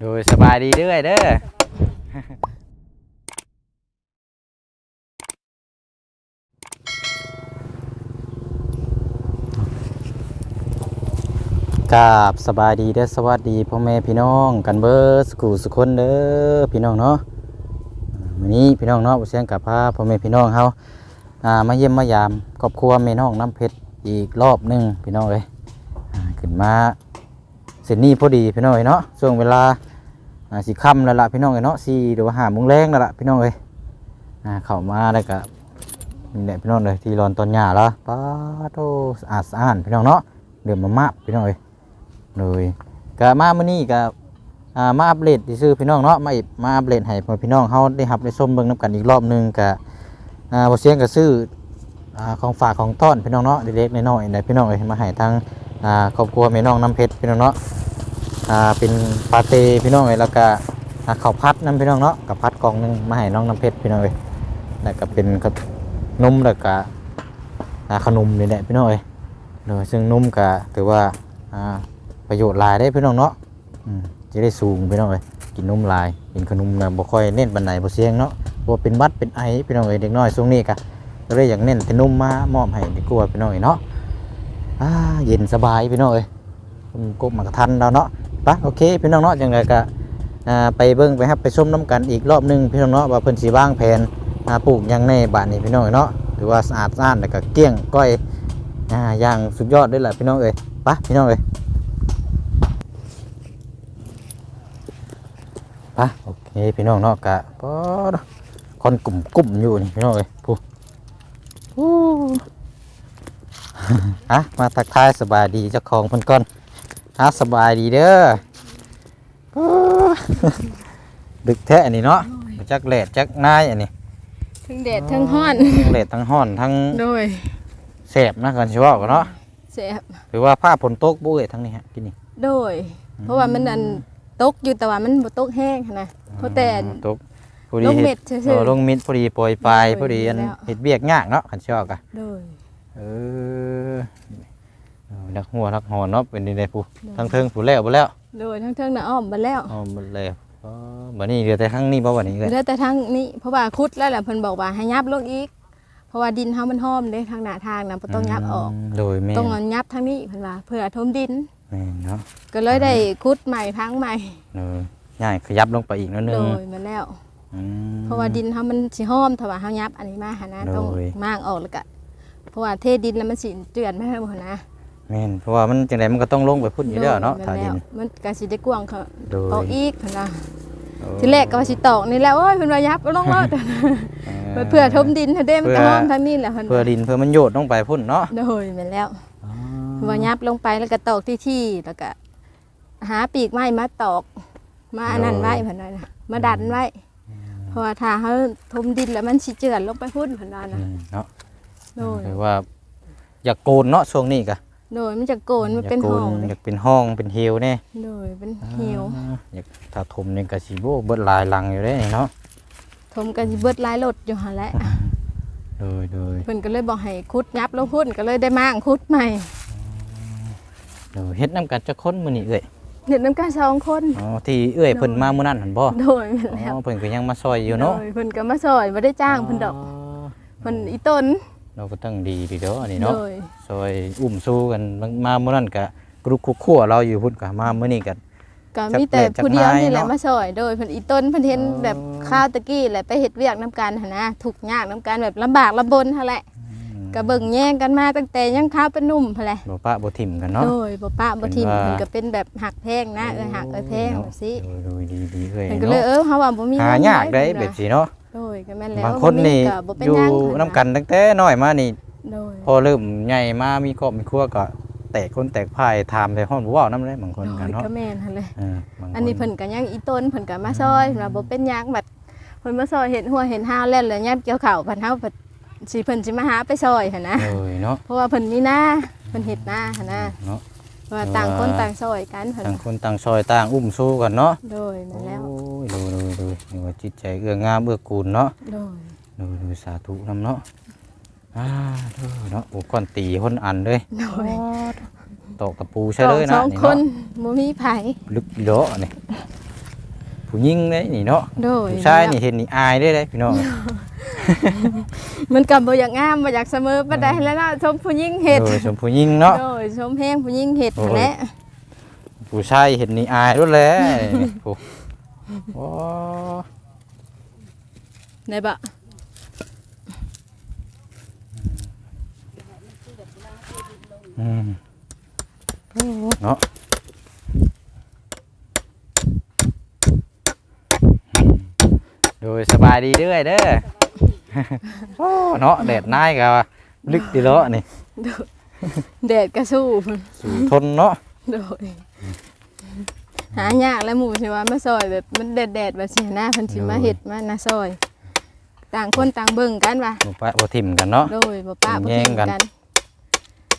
โดยสบายดีเด้อเด้อกราบสบายดีเด้อสวัสดีพ่อแม่พี่น้องกันเบิร์สกูสุคนเด้อพี่น้องเนาะวันนี้พี่น้องเนาะเสียงกับพาพ่อแม่พี่น้องเฮาอ่ามาเยี่ยมมายามครอบครัวแม่น้องน้ำเพชรอีกรอบหนึงพี่น้องเอ้ยขึ้นมา เสร็จนี้พอดีพี่น้องเอ้เนาะช่วงเวลาอ่าสิค่ำแล้วล่ะพี่น้องเอ้เนาะสี่หรือว่าห้าโมงแรงแล้วล่ะพี่น้องเอ้ยอ่าเข้ามาแล้วก็นี่แหละพี่น้องเลยที่รอนตอนหญ้าล้วป้าโตสะอาดสะอานพี่น้องเนาะเดือดมามาพี่น้องเอ้ยเลยก็มาเมื้อนี้ก็มาอัปเดตซื่อพี่น้องเนาะมาอีกมาอัปเดตให้พี่น้องเฮาได้รับได้ชมเบิ่งนํกันอีกรอบนึงก็อ่าบ่เสียงก็ซื้อของฝากของต้อนพี่น้องเนาะเล็กๆน้อยๆได้พี่น้องเอ้ยมาให้ทาง อ่าครอบครัวแม่น้องน้ำเพชรพี่น้องเนาะอ่าเป็นปาเต้พี่น้องเอ้ยแล้วก็อ่าข้าวผัดนํพี่น้องเนาะกับผัดกล่องหนึงมาให้น้องน้ำเพชรพี่น้องเอ้ยแล้วก็เป็นขนมแล้วก็อ่าขนมนี่แหละพี่น้องเอ้ยโดยซึ่งนมก็ถือว่าอ่าประโยชน์หลายได้พี่น้องเนาะอืมจะได้สูงพี่น้องเลยกินนมหลายกินขนมนะบ่ค่อยเน้นบันไดบ่เสียงเนาะบ่เป็นหวัดเป็นไอพี่น้องเอ้ยเด็กน้อยช่วงนี้ก็ก็เลยอยากเน้นแต่นมมามอบให้ดีกว่าพี่น้องเอ้ยเนาะ อ่าเย็นสบายพี่น้องเอ้ยผมกบมากระทันแล้วเนาะไปโอเคพี่น้องเนาะจังไดก็อ่าไปเบิ่งไปครับไปชมน้ำกันอีกรอบหนึงพี่น้องเนาะว่าเพิ่นสิวางแผนอ่าปลูกยังในบ้านนี้พี่น้องเอ้ยเนาะถือว่าสะอาดสะอานแล้วก็เกลี้ยงก้อยอ่าอย่างสุดยอดด้วยแหละพี่น้องเอ้ยไปพี่น้องเอ้ยปะโอเคพี่น้องเนาะกะปอคนกลุ่มกลุ่มอยู่นี่พี่น้องเอ้ยผู้ฮู้ อะมาทักทายสบายดีเจ้าของเพิ่นก่อนฮะสบายดีเด้อฮู้ดึกแท้อันนี้เนาะบ่จักแหลดจักนายอันนี้ทั้งแดดทั้งห้อนทั้งแหลดทั้งห้อนทั้งโดยแสบนะกันสิเว้ากันเนาะแซ่บหรือว่าผ้าฝนตกบ่เอ้ยทั้งนี้ฮะกินนี่โดย เพราะว่ามันอันตกอยู่แต่ว่ามันบ่ตกแห้งหั้นนะเพราะแต่อืมตกพอดีลงเฮ็เม็ดดซื่อๆเออลงเม็ดพอดีโปรยปลายโดยพอดีอันแล้วเฮ็ดเบียกยากเนาะคันสิเว้ากันโดย เออเอานักหัวนักหอนเนาะเป็นดีได้ผู้ทั้งเทิงผู้แล้วบ่แล้วโดยทั้งเทิงน่ะอ้อมบ่แล้วอ๋อบ่แล้วอ๋อบัดนี้เหลือแต่ข้างนี้บ่บัดนี้เลยเหลือแต่ทั้งนี้เพราะว่าคุดแล้วแหละเพิ่นบอกว่าให้ยับลงอีก เพราะว่าดินเฮามันห้อมเด้ทางหน้าทางน่ะบ่ต้องยับออกมโดยแม่นต้องเอายับทางนี้เพิ่นว่าเพื่อถมดินแม่นเนาะก็เลยได้คุดใหม่พังใหม่เออย่ายขยับลงไปอีกนิดนึโดงยมาแล้วอืมเพราะว่าดินเฮามันสิห้อมถ้าว่าเฮายับอันนี้มาหั่นนะต้องโดยมางออกแล้วก็เพ ราะว่าเทดินแล้วมันสิเจือนไม่ให้หมดนะแม่นเพราะว่ามันจังไดมันก็ต้องลงไปพุ่นอยู่แล้วเนาะถ้าดินมันก็สิได้กว้างเขาโดยเอาอีกหั่นนะโอ้ทีแรกก็ว่าสิตอกนี่แหละโอ้ยเพิ่นว่ายับก็ลงรอดเพื่อทมดินให้เด้มันก็ห้อมทางนี้แหละเพิ่นเพื่อดินเพื่อมันโยดลงไปพุ่นเนาะโดยแม่นแล้วอ๋อว่ายับลงไปแล้วก็ตอกที่ที่แล้วก็หาปีกไม้มาตอก มาอันนั้นไว้เพิ่นว่านะมาดันไว้เพราะว่าถ้าเฮาทมดินแล้วมันสิเจือนลงไปพุ่นเพิ่นว่าอืนะมเนาะ โดยหรือว่า อยากโกนเนาะช่วงนี้ก็โดยมันจะโกนมันเป็นยากโกห้องอเลยยากเป็นห้องเป็นเฮลแน่โดยเป็นเหี่ยวอ่าอยากถ้าถมนี่ก็สิโบเบิดหลายหลังอยู่เด้เนาะทมกันสิเบิดหลายรถอยู่หั่นแหละโดยโดยเพิ่นก็เลยบอกให้คุดยับลงพุ่นก็เลยได้มางคุดใหม่โดยเฮ็ดน้ำกันจะค้นมื้อนี้เอ้ยเด็ดน้ำกาสองคนอ๋อที่เอ้ยเพิ่นมามื้อนั้นหั่นบ่โดยแม่นแล้วอ๋อเพิ่นก็ยังมาซอยอยู่เนาะโดยเพิ่นก็มาซอยบ่ได้จ้างเพิ่นดอกเพิ่นอีต้น เราก็ต้องดีดีเด้ออันนี้เนาะโดย ซอยอุ้มสู้กันมามื้อนั้นก็กรุกคุกขัวเราอยู่พุ่นก็มามื้อนี้ก็ ก็มีแต่ผู้เดียวนี่แหละจักรนายเนาะมาซอยโดยเพิ่นอีต้นเพิ่นเห็นอ๋อ แบบข้าวตะกี้แหละไปเฮ็ดเวียกนํกันหั่นนะทุกข์ยากนํกันแบบลำบากลำบนหั่นแหละ ก็เบิ่งแย่งกันมาตั้งแต่ยังข้าวเป็นหนุ่มหั่นแหละบ่ปะบ่ถิ่มกันเนาะโดยบ่ปะบ่ทิ่มเป็นว่าเพิ่นก็เป็นแบบหักแพงนะเออหักเออแพงแบบสิโดยโดยดีดีเอ้ยเพิ่นก็เลยเนาะเออเฮาว่าบ่มีหายากได้เงินแบบสิเนาะโดยก็แม่นแล้วบางคนนี่ก็บ่เป็นอยู่หยังนํกันตั้งแต่น้อยมานี่โดยพอเริ่มใหญ่มามีครอบมีครัวก็แตกคนแตกพายถามแต่ฮ้อนบ่เว้านำเลยบางคนกันโดยเนาะก็แม่นหั่นเลยเออบางคอันนี้เพิ่นก็ยังอีต้นเพิ่นก็มาซอยเพิ่นว่าบ่เป็นหยังบัดเพิ่นมาซอยเห็นหัวเห็นห้าวแล้วแล้วยามเกี่ยวข้าวเพิ่นเฮาเพิ่น สิเพิ่นสิมาหาไปซอยหั่นนะเอ้ยเนาะเพราะว่าเพิ่นมีหน้าเพิ่นเฮ็ดหน้าหั่นนะเนาะว่าต่างคนต่างซอยกันเพิ่นต่างคนต่างซอยต่างอุ้มสู้กันเนาะโดยนั่นแล้ว โอ้ยดูดูดูนี่ว่าจิตใจเอื้องามเอื้อกูลเนาะโดย ดูดูสาธุนำเนาะอ่าดูเนาะโอ้ก้อนตีคนอันเลยโดยตอกตะปูใช่เลยสนะองนี่คนเนาะบ่มีไผลึกอีโดะนี่ ผู้หญิงเด้นี่เนาะโดยผู้ชายนี่เห็นนี่อายได้เลยพี่น้องมันก็บ่อยากงามบ่อยากเสมอปานใดแล้วเนาะชมผู้หญิงเฮ็ดโดยชมผู้หญิงเนาะโดยชมแฮงผู้หญิงเฮ็ดโอ้ยแหละผู้ชายเห็นนี่อายรู้แล้วนี่โอ้โอ้ได้บ่อืมเนาะ ดยสบายดีเด้อยเด้อโอ้เนาะแดดนายก็ลึกดีเลาะนี่โดยแดดก็สู้พุ่นสู่ทนเนาะโดยหายากแล้วหมู่สิว่ามาซอยแบบมันแดดๆแบบสิหน้าเพิ่นสิมาเฮ็ดมานาซอย ต่างคนต่างเบิ่งกันว่ะบ่ปะบ่ทิ่มกันเนาะโดยบ่ป้าบ่แย่ทิ้งงกันกัน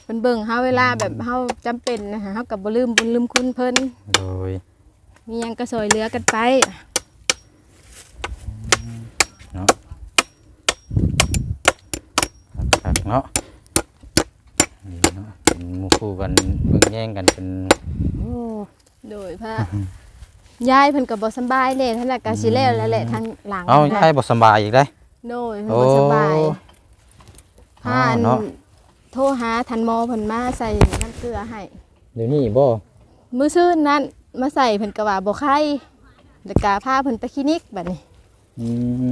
เพิ่นเบิ่งเฮาเวลาแบบเฮาจำเป็นนะฮะเฮาก็บ่ลืมบุญลืมคุณเพิ่นโดยมีหยังก็ซอยเหลือกันไป คักๆ เนาะนี่เนาะเป็นหมู่คู่กันเบิ่งแย่งกันเป็นโดยพระยายเพิ่นก็บ่สำบายเลยท่านน่ะก็สิแล้วแล้วแหละทางหลังเอ้านะยายบ่สำบายอีกได้โดยเพิ่นโอ้บ่สบายอ๋อพาอันเนาะโทรหาทันหมอเพิ่นมาใส่น้ำเกลือให้เดี๋ยวนี้บ่มื้อซื่นนั้นมาใส่เพิ่นก็ว่าบ่ไข้แล้วก็พาเพิ่นไปคลินิกบัดนี้อื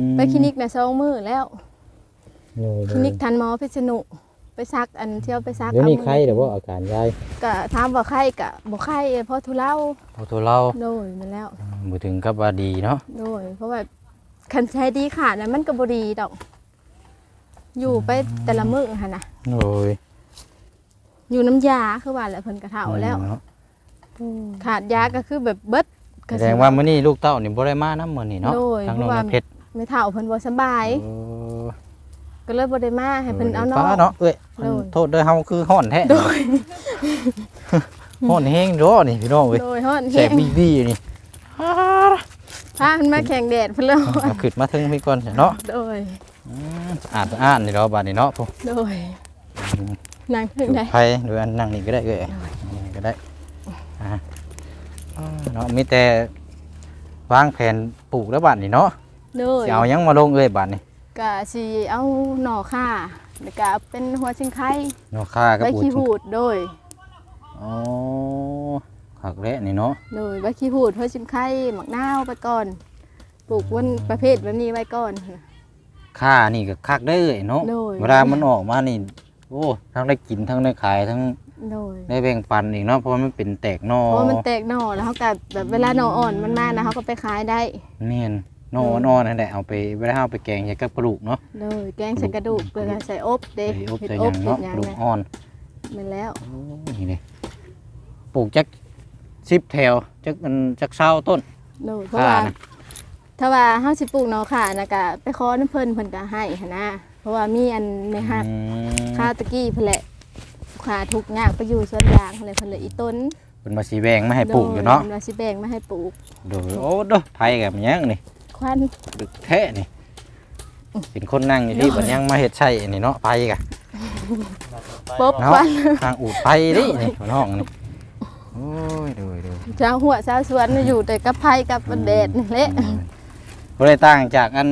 มไปคลินิกน่ะสองมื้อแล้วโดย คลินิกทันหมอพิษณุไปซักอันเที่ยวไปซักเดี๋ยวนี้อาไข้เดี๋ยวบ่อาการยายก็ถามว่าไข้ก็บ่ไข้เพราะทุเลาเอาตัวเราโดยมาแล้วบ่ถึงกับว่าดีเนาะโดยเพราะว่าคันใช้ดีขาดนะมันก็บ่ดีดอก อยู่ไปแต่ละมื้อหั่นน่ะโดยอยู่น้ำยาคือว่าแหละเพิ่นก็เฒ่าแล้วเนาะขาดยาก็คือแบบเบิดก็แสดงว่ามื้อนี้ลูกเต้านี่บ่ได้มานำมื้อนี้เนาะโดยทางน้องเพราะว่าน้ำเพชรไม่เฒ่าเพิ่นบ่สำบายโอ้ ก็เลยบ่ได้มาให้เพิ่นเอาน้อฟ้างเนาะเอ้ยโดยโทษเด้อเฮาคือฮ้อนแท้โดยฮ้อนแฮงเด้อนี่พี่น้องเอ้ยโดยฮ้อนแสแฮบงบีบีนี่พาเพิ่นมาแข่งแดดเพิ่นเลยเอาขึ้นมาถึงพี่ก่อนเนาะโดยอืมสะอาดสะอาดนี่เนาะบัดนี้เนาะพวกโดยนั่งถึงจุได้ไผหรืออันนั่งนี่ก็ได้เอ้ยนี่ก็ได้อ่าอ่าเนาะมีแต่วางแผนปลูกแล้วบัดนี้เนาะโดยสิเอาหยังมาลงเอ้ยบัดนี้ ก็สิเอาหน่อข่าแล้วก็เอาเป็นหัวชิงไข่เนาะค่ากับใบปูขี้หูดโดยอ๋อคักแล้วนี่เนาะโดยใบขี้หูดหัวชิงไข่หมักนาวไปก่อน ปลูกวันประเภทแบบนี้ไว้ก่อน ค่านี่ก็คักได้อเอ้ยเนาะโดย เวลามันออกมานี่โอ้ทั้งได้กินทั้งได้ขายทั้งโดยได้แบ่งปันอีกเนาะเพราะว่ามันเป็นแตกหนอเพราะว่ามันแตกหน่อแล้วเขาก็แบบเวลาหน่ออ่อนมันมานะเขาก็ไปขายได้แม่นหน ออ่อนๆนั่นแหละเอาไปเวลาเอาไปแกงใส่กับกระดูกเนาะโดยแกงใส่กระดูกเกลือใส่อบเด็ใส่อบเห็ดใส่อหบยังเห็ดเนาะหยังกระดูกนะอ่อนมันแล้วโอ้นี่เลยปลูกจักสิบแถวจักมันจักเศร้าต้นโดยเพราะค่าว่านะถ้าว่าเฮาสิปลูกหน่อข่านะก็ไปขอน้ำเพิ่นเพิ่นก็ให้หันนะเพราะว่ามีอันไม่ฮักอืมข้าวตะกี้เพิ่นแหละขาทุกอย่างไปอยู่สวนยางเพิ่นเลยเพิ่นเลยอีต้นเป็นมาสีแบงไม่ให้ปลูกอยู่เนาะโดเราสิแบ่งมาให้ปลูกโดยโอ้เด้อไผกับมันยังนี่ ควันดึกแท้นี่เป็นคนนั่งอยู่ที่บันยังมาเฮ็ดใช่นี่เนาะไผกะปบเนาะควันทางอูดไผนี่นี่บนห้องนี่โอ้ยโดยโดยชาวหัวชาวสวนน่ะอยู่แต่กับไผกับแดดนี่แหละบ่ได้ต่างจากอัน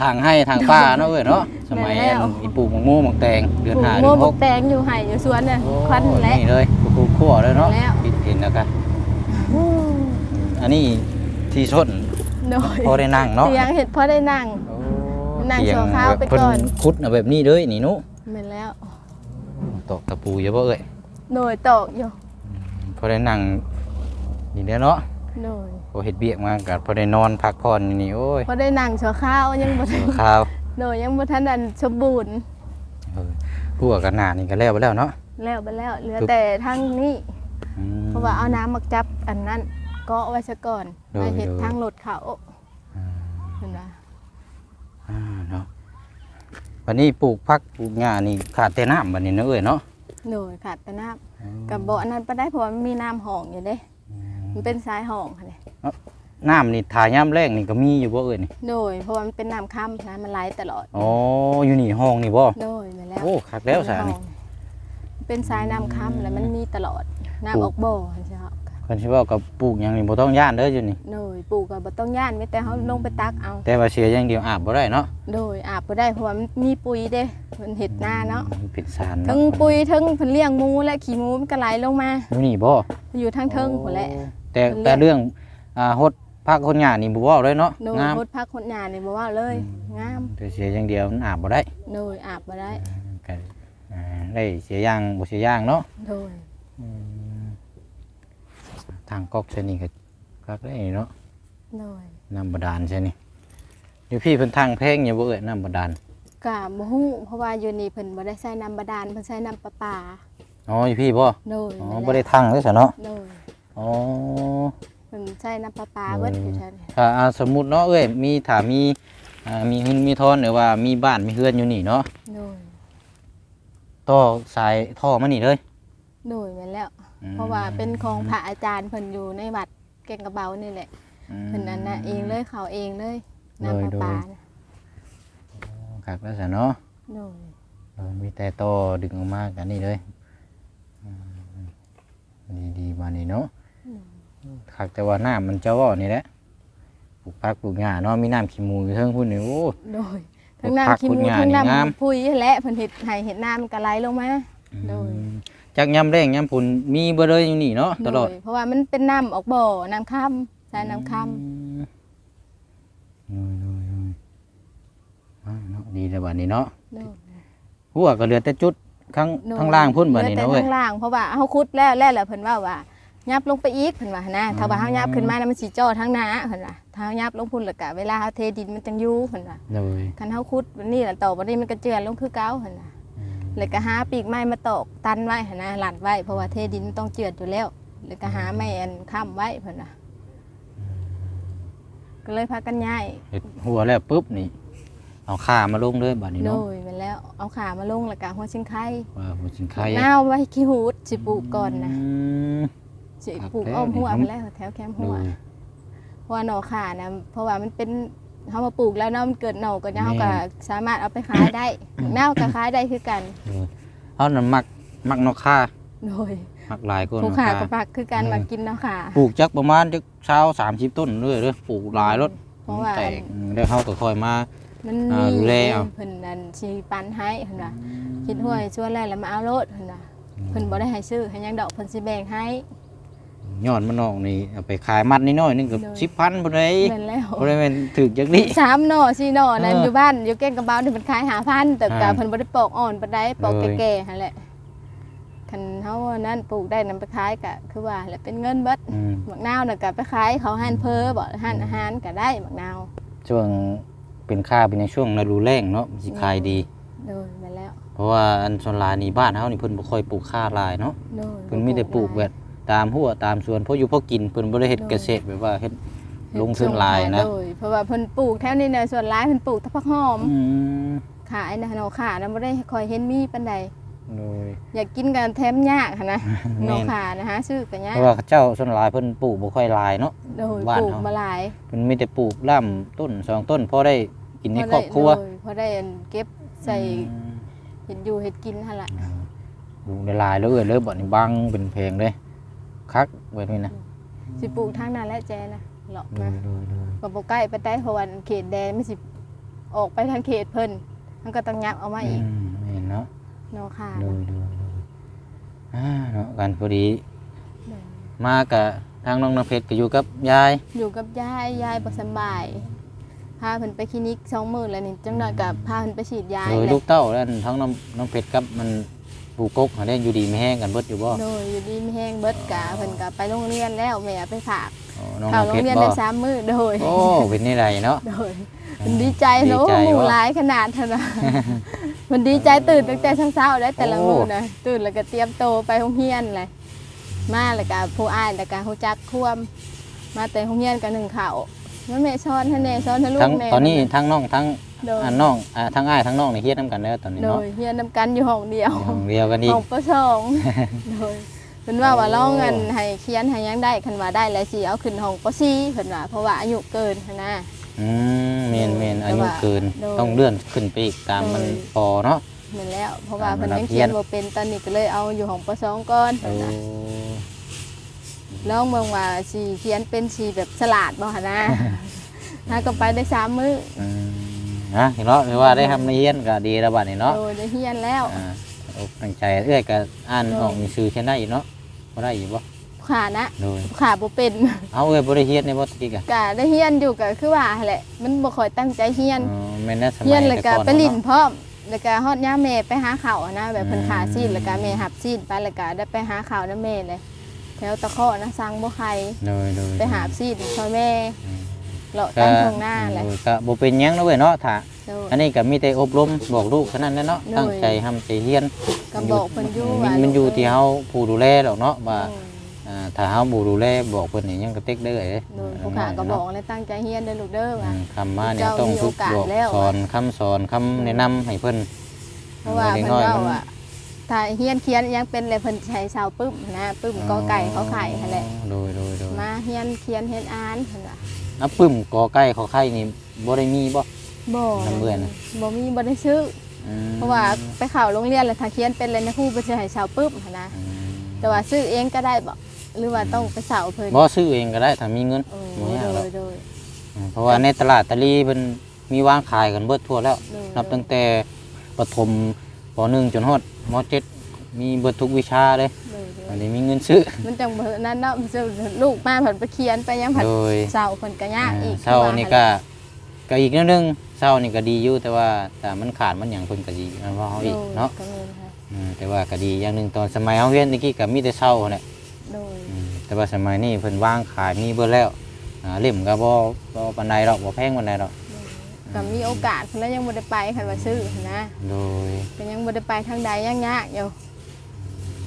ทางให้ทางป้าเนาะเว้ยเนาะสมัยแม่นแล้วอันอีปลูกหมกม่วงหมกแตงเดือนปลูกห้าโมเดือนบหกกแตงอยู่ไห้อยู่สวนน่ะโอ้ควันนี่แหละนี่เลยปลูกขั้วเลยเนาะแล้วปิดเห็นแล้วกันอันนี้ที่ชน โดยพอได้นั่งเนาะเตียงเห็ดพอได้นั่งโอ้นั่งเตียชั่วคราวไปก่อนเพิ่ขุดเอาแบบนี้เลยนี่หนุแม่นแล้วตอกตะปูเยอะบ่เอ้ยโดยตอกอยู่พอได้นั่งนี่เด้อเนาะโดยพอเฮ็ดเบียกมากัพอได้นอนพักผ่อนอยู่นี่โอ้ยพอได้นั่งชั่วข้าวยังบ่เออข้าวโดยยังบ่ทันอันสมบูรณ์เออหัวกันหน้านี่ก็แล้วไปแล้วเนาะแล้วไปแล้วเหลือทุกแต่ทางนี้อืมเพราะว่าเอาน้ำมาจับอันนั้น เก็ไว้ซะก่อนโดย ไปเห็ดโดยทางรถเขาอ่าเห็นไหมอ่าเนาะวันนี้ปลูกผักปลูกหญ้านี่ขาดแต่น้ำบัดนี้เนาะเอ้ยเนาะโดยขาดแต่น้ำกับบ่อนั้นไปได้เพราะว่ามันมีน้ำห้องอยู่เด้มันเป็นสายห้องค่ะเลยน้ำนี่ถ่ายามแรกนี่ก็มีอยู่บ่เอ้ยนี่โดยเพราะว่ามันเป็นน้ำค่ำนะมันไหลตลอดอ๋ออยู่นี่ห้องนี่บ่โดยมาแล้วโอ้คักแล้วซะนี่ เป็นสายน้ำค่ำแล้วมันมีตลอดปลูกน้ำออกบ่อใช่ไหม เพิ่นสิเว้ากับปลูกหยังนี่บ่ต้องย่านเด้ออยู่นี่ โดยปลูกก็บ่ต้องย่านมีแต่เฮาลงไปตักเอา แต่ว่าเสียอย่างเดียวอาบบ่ได้เนาะโดยอาบบ่ได้เพราะว่ามันมีปุ๋ยเด้เพิ่นเฮ็ดนาเนาะมันเป็นสารทั้เนาะงปุ๋ยทั้งเพิ่นเลี้ยงหมูและขี้หมูมันก็ไหลลงมา อยู่นี่บ่อยู่ทางเทิงพุ่นแหละ แต่เพิ่นเลี้ยง แต่เรื่องอ่าฮดพักคนหญ้านี่บ่เว้าเลยเนาะโดยงาม พดพักคนหญ้านี่บ่ว่าเลยงามแต่เสียอย่างเดียวมันอาบบ่ได้โดยอาบบ่ได้ก็อ่าได้เสียอย่างบ่เสียอย่างเนาะโดยทางก๊อกเช่นนี้ก็คักได้เนาะโดยน้ำบาดาลเช่นนี้เดี๋ยวพี่เพิ่นทางแพงอย่าบ่เอ่ยน้ำบาดาลกะบ่ฮู้เพราะว่าอยู่นี่เพิ่นบ่ได้ใช้น้ำบาดาลเพิ่นใช้น้ำประปาอ๋ออยู่พี่บ่โดยอ๋อนั่นแหละบ่ได้ทางเลยซะเนาะโดยอ๋อเพิ่นใช้น้ำประปาเบิดอยู่แถวนี้ถ้าอ่าสมมุติเนาะเอ้ยมีถ้ามีอ่ามีเงินมีทอนหรือว่ามีบ้านมีเฮือนอยู่นี่เนาะโดยต่อสายท่อมานี่เลยโดยแม่นแล้วอืม เพราะว่าเป็นของพระอาจารย์เพิ่นอยู่ในวัดแก่งกระเบานี่แหละอืมเพิ่นนั่นน่ะเองเลยเขาเองเลยน้ำประปาน่ะคักแล้วซะเนาะโดยเออมีแต่ต่อดึงออกมากันนี่เลยอืมดีดีๆมานี่เนาะคักแต่ว่าน้ำมันจะว่านี่แหละปลูกผักปลูกหญ้าเนาะมีน้ำขี้หมูอยู่เทิงพุ่นนี่โอ้โดยทั้งน้ำขี้หมูผักคุณย่าทั้งนี่งามน้ำพุยและเพิ่นเฮ็ดให้เฮ็ดน้ำมันก็ไหลลงมาโดยอืม จักยำแรงยำพุ่นมีเบ่เลยอยู่นี่เนาะตลอดโเพราะว่ามันเป็นน้ำออกบ่อน้ำค่ำใช้น้ำค่อืมโดยโดยโดยอ่าเนาะดีแล้วบัดนี้เนาะำโดยหัวก็เหลือแต่จุดข้างข้างล่างพุ่นบัดนี้หลือเนาะแต่เว้ย ข้างล่างเพราะว่าเฮาขุดแล้วแล้วแหละเพิ่นว่าว่ายับลงไปอีกเพิ่นว่านะถ้าว่าเฮายับขึ้นมาแล้วมันสิจ่อทั้งหน้าเพิ่นว่าถ้าเฮายับลงพุ่นแล้วก็เวลาเฮาเทดินมันจังอยู่เพิ่นว่าโดย คันเฮาขุดวันนี้แล้วต่อวันนี้มันก็เจือนลงคือเก่าเพิ่นว่า แล้วก็หาปีกไม้มาตอกตันไว้หั่นนะหลั่นไว้เพราะว่าเทดินมันต้องเจือดอยู่แล้ว แล้วก็หาไม้อันค้ำไว้เพิ่นว่าก็เลยพากันย้ายเฮ็ดหัวแล้วปุ๊บนี่ เอาขามาลงเลยบัดนี้โดเนาะยไปแล้วเอาขามาลงแล้วก็หัวชิงไข่ว่าหัวสินไข่นาวไว้ขี้หูดสิปลูกก่อนนะอืม สิครับปลูกอ้อมหัวแล้วไปนี่แล้วแถวแคมป์โดหัวยเพราะว่าหน่อขานะเพราะว่ามันเป็น เขามาปลูกแล้วเนาะมันเกิดหน่อก็เนี่ยเขาก็สามารถเอาไปขายได้แนวก็ขายได้คือกันโดยเอานั่นมักมักนกค่าโดยมักหลายคนผู้นกขาค่าก็ปักคือกันเออมากินเนาะค่ะปลูกจักประมาณจักเช้าสามสิบต้นเรื่อยเลยปลูกหลายรถเพราะว่าแตกเดี๋ยวเขาก็คอยมามันอ่ามีดูแลเอาเพิ่นนั่นสิปันให้เพิ่นว่าคิดห้วยชวนแล้วแล้วมาเอารถเพิ่นว่าเพิ่นบ่ได้ให้ซื้อให้หยังดอกเพิ่นสิแบ่งให้ ยอดมันออกนี่เอาไปขายมัดนิดหน่อยนึงกับโดยสิบพันบ่ได้แม่นแล้วบ่ได้เป็นถึกจักนี้สามหน่อสี่หน่อนั่นเอออยู่บ้านอยู่แก่งกระเบาที่มันขายหาพันแต่กะอ่าเพิ่นบ่ได้ปอกอ่อนปานใดปอกเลยแก่ๆหั่นแหละคันเฮานั่นปลูกได้นำไปขายก็คือว่าแหละเป็นเงินเบิดอืมหมักนาวน่ะก็ไปขายเขาหันเพอบ่หันอาหารก็ได้หมักนาวช่วงเป็นค่าเป็นในช่วงฤดูแล้งเนาะสิขายดีโดยมาแล้ว เพราะว่าอันส่วนหลายนี่บ้านเฮานี่เพิ่นบ่ค่อยปลูกข้าหลายเนาะโดยเพิ่นมีแต่ปลูกแบบ ตามหัวตามสวนเพราะอยู่เพราะกินเพิ่นบ่ได้เฮ็ดเกษตรแบบว่าเฮ็ดลงทุนหลายนะ โดยเพราะว่าเพิ่นปลูกแถวนี้น่ะส่วนหลายเพิ่นปลูกแตะพักหอมอืมขายนะเนาะค่ะแล้วบ่ได้ค่อยเห็นมีปานใดโดยอยากกินกันแถมยากหั่นนะแม่นเนาะค่ะนะฮะซื้อก็ยากเพราะว่าเจ้าส่วนหลายเพิ่นปลูกบ่ค่อยหลายเนาะโดยบ้านปลูกเฮามาหลายเพิ่นมีแต่ปลูกล่ํต้นสองต้นพอได้กินในครอบครัวโดยพอได้เก็บใส่อืมเห็ดอยู่เห็ดกินหั่นล่ะ ปลูกได้หลายแล้วเอ้ยเลยบ่นี่บังเป็นเพลงเลย คักแบบนี้นะสิปลูกทางนั้นแหละแจนะเลาะโดมายโดยโดยก็บ่ใกล้ไปได้เพราะว่าเขตแดนมันสิออกไปทางเขตเพิ่นมันก็ต้องยับเอามาอีกอืมเห็นเนาะเนาะค่ะโดยโดยโดยอ่าเนาะกันพอดีโดยมากะทางน้องน้ำเพชรก็อยู่กับยาย อยู่กับยายยายบ่สำบายพาเพิ่นไปคลินิกสองมื้อแล้วนี่จังหน่อยก็พาเพิ่นไปฉีดยาโดยแหลูละกเต้าแล้วทั้งน้องน้องเพชรกับมัน ปลูกกกหาได้อยู่ดีไม่แห้งกันเบิดอยู่บ่โดยอยู่ดีมีแห้งเบิดกะเพิ่นก็ไปโรงเรียนแล้วแม่ไปฝากอ๋อน้องเข้าโรน้ำเพงชรเรียนบ่ได้สามมื้อโดย โอ้เป็นนี่ไรเนาะ โดยมันดีใจเนอะดีใจหมู่วะหลายขนาดเท่านะ มันดีใจตื่นตั้งแต่เช้าๆได้แต่ละโอ้มื้อนะตื่นแล้วก็เตรียมโตวไปโรงเรียนเลยมาแล้วก็ผู้อ้ายแล้วก็ฮู้จักควมมาแต่โรงเรียนกันหนึ่งข้าวแล้วแม่สอนให้แน่สอนให้ลูทั้งกแน่ตอนนี้ทั้งน้องทั้ง โดยอ่าน้องอ่าทั้งอ้ายทั้งน้องนี่เฮ็ดนํกันแล้วตอนนี้โดเนาะยเรียนนำกันอยู่ห้องเดียวอย่างเดียวกันอีกห้องประสองโดยเพิ่นว่าว่าลองเงินให้เขียนให้หยังได้คันว่าได้แล้วสิเอาขึ้นห้องป .4 เพิ่นว่าเพราะว่าอายุเกินหั้นนะ อืมเมนเมนแต่อายุว่าเกินโดยต้องเลื่อนขึ้นไปอีกตามมันโดย พอเนาะ แม่นแล้ว เพราะว่าอ่าเพิ่นมันยังนักเรีเขียยนนบ่เป็นตอนนี้ก็เลยเอาอยู่ห้องประสองก่อนโอ้ เพิ่นน่ะลองเบิ่งว่าสิเขียนเป็นสีแบบฉลาดบ่หั่นนะ ถ้าก็ไปได้สามมื้ออืม นะเห็นเนาะถือว่าได้ทำในเฮียนก็ดีแล้วบัดนี้เนาะโดยได้เฮียนแล้ว อ่าอกตั้งใจเอื้อยก็อ่านออกมีชื่อเช่นได้อยู่เนาะบ่ได้อยู่บ่ขานะโดยขาบ่เป็นเอาเอ้ยบ่ได้เฮียนในบ่ตะกี้กะก็ได้เฮียนอยู่ก็คือว่าหั่นแหละ มันบ่ค่อยตั้งใจเฮียน อ๋อแม่นนะสมัยเฮียนแล้วก็แต่อนไปลิ้นเาะพร้อมแล้วก็ฮอดย่าแม่ไปหาข้าวอะนะแบบเพิ่นอืมขาซีดแล้วก็แม่หับซีดไปแล้วก็ได้ไปหาข้าวนํแม่เลยแถวตะเคาะนะสังบ่ไข่โดยโดยไปหาซีดช่วยแม่ อืม เลาะก็ตามทุ่งหน้าแหละโดยก็บ่เป็นหยังเนาะเว้ยเนาะถ้าโดย อันนี้ก็มีแต่อบรมบอกลูกเท่านั้นแหละเนาะโดย ตั้งใจทำใจเฮียนก็บอกเพิ่นอยู่มัว่านมันอยู่ลูกที่เฮาผู้ดูแลดอกเนาะว่าโดยอ่าถ้าเฮาบ่ดูแลบอกเพิ่นนี่ยังกระเต็กเด้อเอ้ยโดยผู้ขาก็บอกเลยตั้งใจเฮียนเด้อลูกเด้ออืว่า มคำมาเนี่ยเจ้าต้องมีฝึโอกกาสบอกแล้วสอนคำสอนคำแนะนำให้เพิ่นเพราะว่าด็กเพิ่นน้อยเว้ามันว่าถ้าเฮียนเขียนยังเป็นเลยเพิ่นใช้ชาวปึ้มนะปึ้มกอไก่เขาไข่หั่นแหละโดยโดยโดย มาเฮียนเขียนเฮ็ดอ่านหั่นน่ะ น้ำปึ้มกอไก่ขอไข่นี่บ่ได้มีบ่ บ่น้ำเบื่อนะ บ่มีบ่ได้ซื้ออืมเพราะว่าไปเข้าโรงเรียนแล้วถ้าเขียนเป็นเลยนะครูเพิ่นสิให้ชาวปึ้มหั่นนะอืมแต่ว่าซื้อเองก็ได้บ่หรือว่าต้องไปเสาเพิ่นบ่ซื้อเองก็ได้ถ้ามีเงินโอ้บ่ยากโดหรอกยโดย อืมเพราะว่าในตลาดตะลีเพิ่นมีวางขายกันเบิดทั่วแล้วโดยนับตั้งแต่ประถมป .1 จนฮอดม .7 มีเบิดทุกวิชาเลยโดยโดย อันนี้มีเงินซื้อ มันจังเบิดนั่นเนาะมันจะลูกมาเพิ่นไปเขียนไปยังผัดโดยเสาเพิ่นก็ยากอีกเช้านี่ก็ก็อีกนิดนึงเช้านี่ก็ดีอยู่แต่ว่าแต่มันขาดมันหยังเพิ่นก็ดีมันว่าเฮาโดอีกยเนาะก็แม่นค่ะอืมแต่ว่าก็ดีอย่างหนึงตอนสมัยเฮาเรียนตะกี้ก็มีแต่เช้าแหละ โดยอืมแต่ว่าสมัยนี้เพิ่นวางขายมีเบิดแล้วอ่าเล่มก็บ่บ่ปานใดดอกบ่แพงปานใดดอกก็มีโอกาสเพิ่นแล้วยังบ่ได้ไปคันว่าซื้อนะโดยก็ยังบ่ได้ไปทางใดยังยากอยู่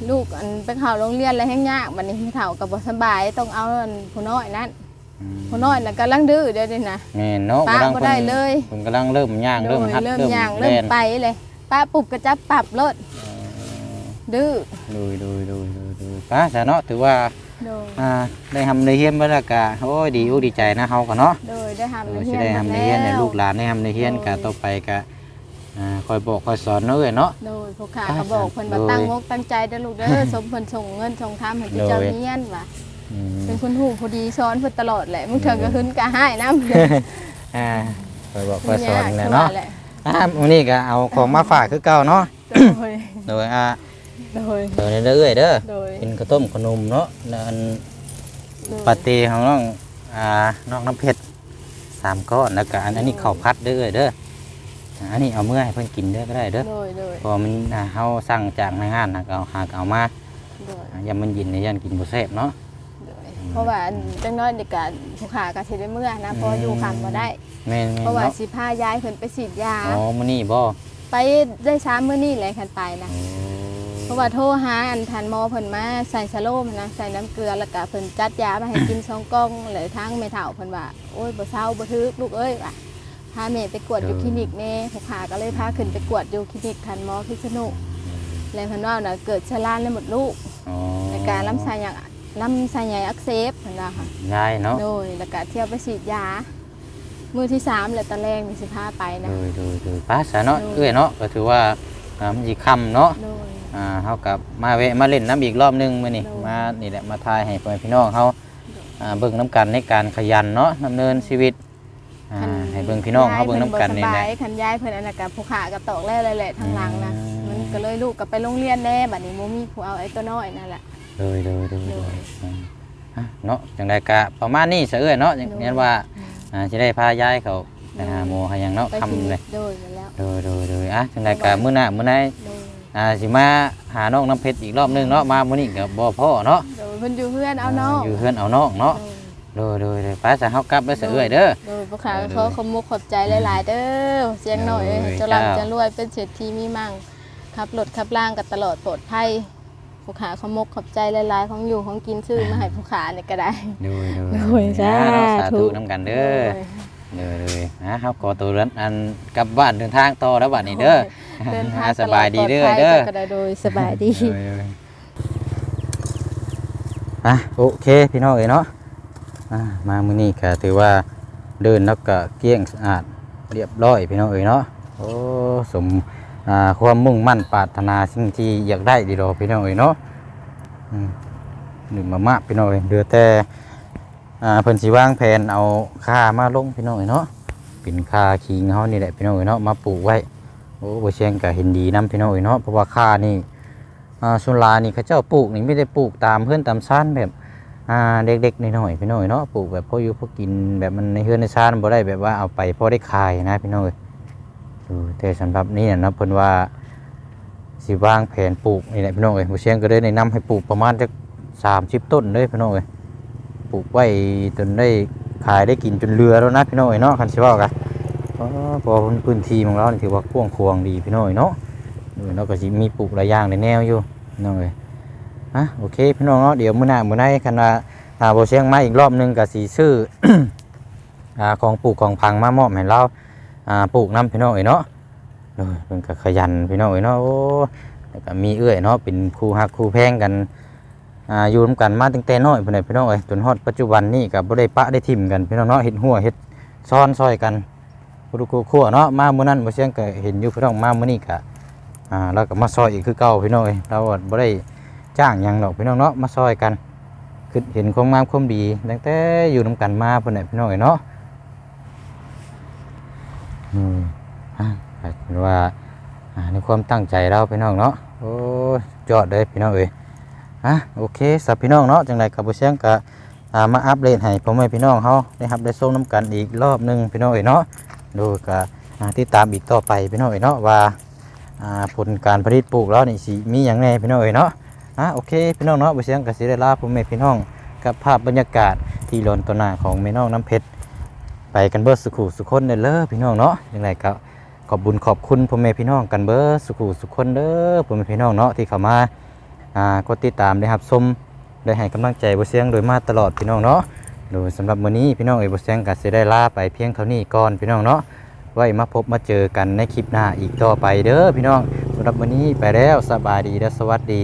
ลูกอันไปเข้าโรงเรียนแล้วแฮงยากบัดนี้พี่เฒ่าก็บ่สบายต้องเอาอันผู้น้อยนั่นอืมผู้น้อยน่ะกำลังดื้อเดี๋ยวนี้นะแม่นเนาะป้ากำลังบ่เพิ่นได้เลยเพิ่นกำลังเริ่มย่างโดเริ่มยหัดเริ่มเริ่มย่างเริ่มล่นไปเลยป้าปุบกระจับปรับรถเอ่อดื้อดูดูดูดูดูป้าสาเนาะถือว่าโดยอ่าได้ทำในเฮียนบรรยากาศโอ้ยดีอกดีใจนะเฮากันเนาะโดยได้ทำเอในอสิเฮียนได้ทำในเฮียนในแล้วลูกหลานได้ทำในเฮียนกะต่อไปกะ อ่าคอยบอกคอยสอนเนาะเอ้ยเนาะ โดยพวกข้าก็บอกเพิ่นว่าโดยตั้งงกตั้งใจเด้อลูกเด้อสมเพิ่นส่งเงินส่งทำให้ที่เจ้าโดย เฮียนว่ะอืม เป็นคนหูพอดีสอนเพิ่นตลอดแหละมึงเถิงก็หึนก็ให้นำอ่าคอยบอกคอยสอนแหละเนาะแหละอ่าวันนี้ก็เอาของมาฝากคือเก่าเนาะโดยโดยอ่าโดยเดี๋ยวนี้เด้อเอ้ยเด้อโดยเป็นข้าวต้มขนมเนาะแล้วอันโดยปาเต้ของน้องอ่าน้องน้ำเพชรสามก้อนแล้วก็อันอันนี้ข้าวพัดเด้อเอ้ยเด้อ อ่าอันนี้เอาเมื่อให้เพิ่นกินเด้อก็ได้เด้อโดยโดยเพอมันอ่าเฮาสั่งจากในห้างนะก็เอาหากเอามาโดยอ่ายามมันยินในย่านกินบ่แซ่บเนาะ โดยเพราะว่าจังน้อยเด็กก็พวกข้าก็สิได้เมื่อนะเพออยู่คันบ่ได้ แม่นๆเพราะว่าเนาะสิพายายเพิ่นไปฉีดยา อ๋อมื้อนี้บ่ไปได้ช้ามื้อนี้แหละคันไปนะโอ้เพราะว่าโทรหาอันทันหมอเพิ่นมาใส่สโลมนะใส่น้ำเกลือแล้วก็เพิ่นจัดยามาให้กิน สองกล่องเลยทั้งแม่เฒ่าเพิ่นว่าโอ้ยบ่เศร้าบ่ทึกลูกเอ้ยว่ะพาแม่ไปกวดอยู่คลินิกแน่ผู้ขาก็เลยพาขึ้นไปกวดอยู่คลินิกทันหมอพิษณุแล้วเพิ่นว่าน่ะเกิดชราในหมดลูกอ๋อในการลำไส้ใหญ่ลำไส้ใหญ่อักเสบเพิ่นว่าค่ะยายเนาะโดยแล้วก็เที่ยวไปฉีดยามื้อที่สามแล้วตอนแรกนี่สิพาไปโดนะยโดยโดยป้าซะเนาะโดยเอ้ยเนาะก็ถือว่าอ่ามันสิค่ำเนาะโดยอ่าเฮากับมาแวะมาเล่นน้ำอีกรอบหนึงมื้อนี้โดยมานี่แหละมาทายให้พ่อแม่พี่น้องเฮาอ่าเบิ่งน้ำกันในการขยันเนาะดำเนินชีวิต อ่าคันให้เบิ่งพี่น้องเฮาเบิ่งน้ำกันนี่ยายแหละเพิ่บ่สบายคันยายเพิ่นอันนั้นกับผู้ขากับตอกแล่เลยแหละทางหลังนะอืมมันก็เลยลูกกับไปโรงเรียนแน่บัดนี้โมมีผู้เอาไอ้ตัวน้อยนั่นแหละโดยโดยโดยโดโดยยอ่าอะเนาะจังไดกะประมาณนี้ซะเอ้ยเนาะอย่างนี้ว่าอ่าสิได้พายายเขาไปหาหมอหาหยังเนาะไปค่ำเลยโดยมาแล้วโดยโดยโดยอะจังไดกะมื้อหน้ามื้อไหนโดยอ่าสิมาหาน้องน้ำเพชรอีกรอบหนึงเนาะมามื้อนี้ก็บ่พ่อเนาะโดยเพิ่นอยู่เพื่อนเอาน้องอยู่เฮือนเอาน้องเนาะ โดยโดยโดยโดยป้าจะเฮากลับแล้วเสือเอ้ยเด้อ โดยผู้ขาโดยขอขอบมุกขอบใจหลาย ๆ เด้อเสียงหน่อยเอ้ยโดยเจะร่ำเจ้าจะรวยเป็นเศรษฐีมีมั่งขับรถขับล่างกันตลอดปลอดภัยผู้ขาขอมุกขอบใจหลายๆ ของอยู่ของกินซื้อมาให้ผู้ขาเนี่ยก็ได้โดยโดยโดยสาธุธุน้ำกันเด้อโดยโดยนะเฮาขอตัวเรนอันกลับบ้านเดินทางต่อแล้วบัดนี้เด้อเดินทางอ่าสบายดีเด้อตลปลเด้อภัยก็ได้โดยสบายดีโดยโดยอะโอเคพี่น้องเอ้ยเนาะอ่า มามื้อนี้ก็ถือว่าเดินแล้วก็เกลี้ยงสะอาดเรียบร้อยพี่น้องเอ้ยเนาะโอ้สมความมุ่งมั่นปรารถนาสิ่งที่อยากได้ดีดอกพี่น้องเอ้ยเนาะหนึ่งมามะพี่น้องเอ้ยเหลือแต่เพิ่นสิวางแผนเอาค่ามาลงพี่น้องเอ้ยเนาะเป็นค่าคิงเฮานี่แหละพี่น้องเอ้ยเนาะมาปลูกไว้โอ้บ่เชียงก็เห็นดีนํพี่น้องเอ้ยเนาะเพราะว่าค่านี่อ่าสุรานี่เขาเจ้าปลูกนี่ไม่ได้ปลูกตามเพื่อนตามซ่านแบบ อ่าเด็กๆน้อยๆพี่น้องเอ้ยเนาะปลูกแบบพออยู่พอกินแบบมันในเฮือนในซ่านบ่ได้แบบว่าเอาไปพอได้ขายนะพี่น้องเอ้ยแต่สำหรับนี่นะเนาะเพิ่นว่าสิวางแผนปลูกนี่แหละพี่น้องเอ้ยผู้เชียงก็ได้แนะนำให้ปลูกประมาณจักสามสิบต้นเลยพี่น้องเอ้ยปลูกไว้จนได้ขายได้กินจนเรือแล้วนะพี่น้องเอ้ยเนาะคันสิว่ากันเพราะพอพื้นที่ของเรานี่ถือว่ากว้างขวางดีพี่น้องเอ้ยเนาะเออเนาะก็สิมีปลูกหลายอย่างในแนวอยู่พี่น้องเอ้ย ฮะโอเคพี่น้องเนาะเดี๋ยวมื้อหน้ามื้อไหนคันว่าอ่าบ่เชียงมาอีกรอบหนึงก็สิซื้ออ่าของปลูกของพังมามอบให้เราอ่าปลูกนํพี่น้องเอ้ยเนาะเออเพิ่นก็ขยันพี่น้องเอ้ยเนาะโอ้แล้วก็มีเอื้อยเนาะเป็นครูฮักครูแพงกันอ่าอยู่ร่วมกันมาตั้งแต่น้อยพุ่นน่ะพี่น้องเอ้ยจนฮอดปัจจุบันนี้ก็บ่ได้ปะได้ทิ่มกันพี่น้องเนาะเฮ็ดหัวเฮ็ดซ้อนซอยกันผู้ดูคู่คั่วเนาะมามื้อนั้นบ่เสียงก็เห็นอยู่พี่น้องมามื้อนี้ก็อ่าแล้วก็มาซอยอีกคือเก่าพี่น้องเอ้ยเราบ่ได้ จ้างยังดอกพี่น้องเนาะมาซอยกันคือเห็นความงามความดีตั้งแต่อยู่นํกันมาพุ่นน่ะพี่น้องเอ้ยเนาะอืมอ่าหรือว่าในความตั้งใจเราพี่น้องเนาะโอ้ยอดเลยพี่น้องเอ้ยอะโอเคสับพี่น้องเนาะจังไรกับบุเชียงกะอ่ามาอัปเดตให้พ่อแม่พี่น้องเขาได้รับได้ส่งน้ำกันอีกรอบหนึงพี่น้องเอ้ยเนาะดูกะอ่าที่ตามอีกต่อไปพี่น้องเอ้ยเนาะว่าผลการผลิตปลูกแล้วนี่สิมีอย่างแน่พี่น้องเอ้ยเนาะ อะโอเคพี่น้องเนาะบุเชียงกะสิได้ลาพ่อแม่พี่น้องกับภาพบรรยากาศที่ลอนตัวหน้าของแม่น้องน้ำเพชรไปกันเบิดสุขุสุคนเด้อเลยพี่น้องเนาะจังไรก็ขอบบุญขอบคุณพ่อแม่พี่น้องกันเบอร์สุขุสุขคนเด้อพ่อแม่พี่น้องเนาะที่เข้ามาอ่ากดติดตามได้ครับชมได้ให้กำลังใจบ่เสียงโดยมาตลอดพี่น้องเนาะโดยสำหรับมื้อนี้พี่น้องเอยบ่เสียงก็สิได้ลาไปเพียงเท่านี้ก่อนพี่น้องเนาะไว้มาพบมาเจอกันในคลิปหน้าอีกต่อไปเด้อพี่น้องสำหรับมื้อนี้ไปแล้วสบายดีและสวัสดี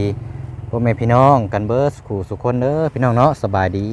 พ่อแม่พี่น้องกันเบอร์สุขสุขคนเด้อพี่น้องเนาะสบายดี